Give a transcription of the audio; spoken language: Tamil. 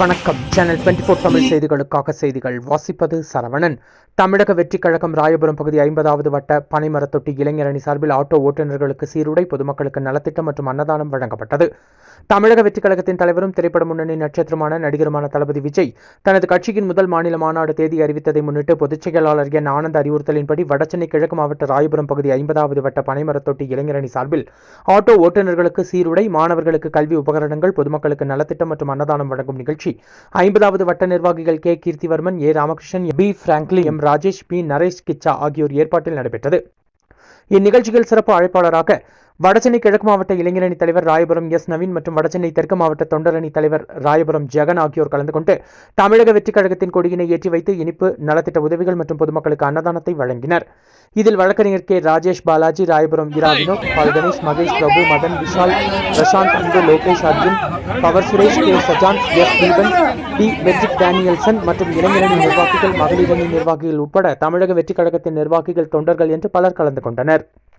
வணக்கம். சேனல் டுவெண்டி ஃபோர் தமிழ் செய்திகளுக்காக செய்திகள். வாசிப்பது சரவணன். தமிழக வெற்றிக் கழகம் ராயபுரம் பகுதி ஐம்பதாவது வட்ட பனைமரத்தொட்டி இளைஞரணி சார்பில் ஆட்டோ ஓட்டுநர்களுக்கு சீருடை பொதுமக்களுக்கு நலத்திட்டம் மற்றும் அன்னதானம் வழங்கப்பட்டது. தமிழக வெற்றிக் கழகத்தின் தலைவரும் திரைப்பட முன்னணி நட்சத்திரமான நடிகருமான தளபதி விஜய் தனது கட்சியின் முதல் மாநில மாநாடு தேதி அறிவித்ததை முன்னிட்டு பொதுச் செயலாளர் என் ஆனந்த் அறிவுறுத்தலின்படி வடசென்னை கிழக்கு மாவட்ட ராயபுரம் பகுதி ஐம்பதாவது வட்ட பனைமரத்தொட்டி இளைஞரணி சார்பில் ஆட்டோ ஓட்டுநர்களுக்கு சீருடை மாணவர்களுக்கு கல்வி உபகரணங்கள் பொதுமக்களுக்கு நலத்திட்டம் மற்றும் அன்னதானம் வழங்கும் நிகழ்ச்சி ஐம்பதாவது வட்ட நிர்வாகிகள் கே. கீர்த்திவர்மன் ஏ. Ramakrishnan B. Franklin M. Rajesh B. Naresh Kichcha ஆகியோர் ஏற்பாட்டில் நடைபெற்றது. இந்நிகழ்ச்சியில் சிறப்பு அழைப்பாளராக வடசென்னை கிழக்கு மாவட்ட இளைஞரணி தலைவர் ராயபுரம் எஸ் நவீன் மற்றும் வடசென்னை தெற்கு மாவட்ட தொண்டரணி தலைவர் ராயபுரம் ஜெகன் ஆகியோர் கலந்து கொண்டு தமிழக வெற்றிக் கழகத்தின் கொடியினை ஏற்றி வைத்து இனிப்பு நலத்திட்ட உதவிகள் மற்றும் பொதுமக்களுக்கு அன்னதானத்தை வழங்கினர். இதில் வழக்கறிஞர் K. Rajesh Balaji Royapuram Ira Vinoth Paul Ganesh Mahesh Prabhu Madhan Vishal Prasanth Anbu Lokesh Arjun Power Suresh K. Sajan S. Deepan T. Vetrik Danielson மற்றும் இளைஞரணி நிர்வாகிகள் மகளிரணி நிர்வாகிகள் உட்பட தமிழக வெற்றிக் கழகத்தின் நிர்வாகிகள் தொண்டர்கள் என்று பலர் கலந்து கொண்டனர்.